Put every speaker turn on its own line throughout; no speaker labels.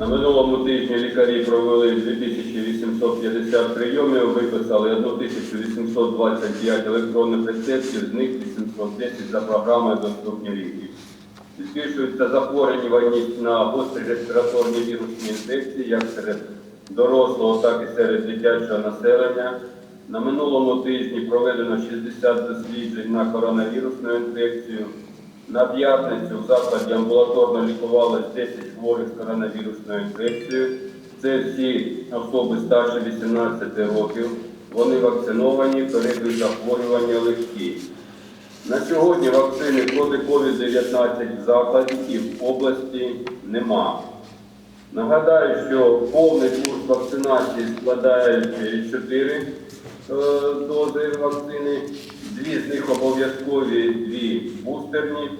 На минулому тижні лікарі провели 2850 прийомів, виписали 1825 електронних рецептів, з них 810 за програмою «Доступні ліки». Збільшується захворюваність на гострі респіраторні вірусні інфекції як серед дорослого, так і серед дитячого населення. На минулому тижні проведено 60 досліджень на коронавірусну інфекцію. На п'ятницю в закладі амбулаторно лікувалось 10 хворих з коронавірусною інфекцією. Це всі особи старше 18 років. Вони вакциновані, перебіг захворювання легкі. На сьогодні вакцини проти COVID-19 в закладі і в області нема. Нагадаю, що повний курс вакцинації складає 4 дози вакцини, дві з них обов'язкові, дві бустерні.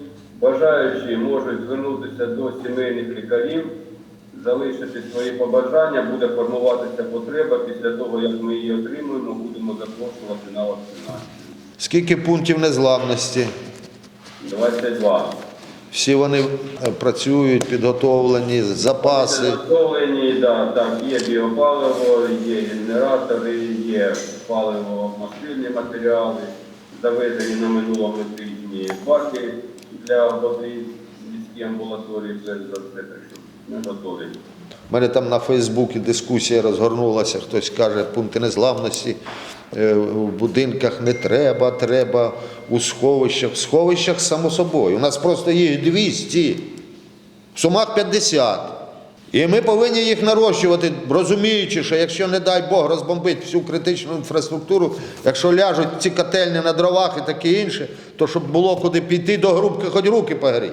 Бажаючі можуть звернутися до сімейних лікарів, залишити свої побажання, буде формуватися потреба. Після того, як ми її отримуємо, будемо запрошувати на вакцинацію.
Скільки пунктів незламності?
22.
Всі вони е, працюють, підготовлені, запаси.
Підготовлені, да, так, є біопаливо, є генератори, є паливо-мастильні матеріали, завезені на минулому тижні баки для води, міські амбулаторії, все за все, так що ми готові.
У мене там на Фейсбуці дискусія розгорнулася, хтось каже, пункти незламності е, в будинках не треба, треба у сховищах. В сховищах само собою. У нас просто їх 200, в сумах 50. І ми повинні їх нарощувати, розуміючи, що якщо, не дай Бог, розбомбить всю критичну інфраструктуру, якщо ляжуть ці котельні на дровах і таке інше, то щоб було куди піти до грубки, хоч руки погріти.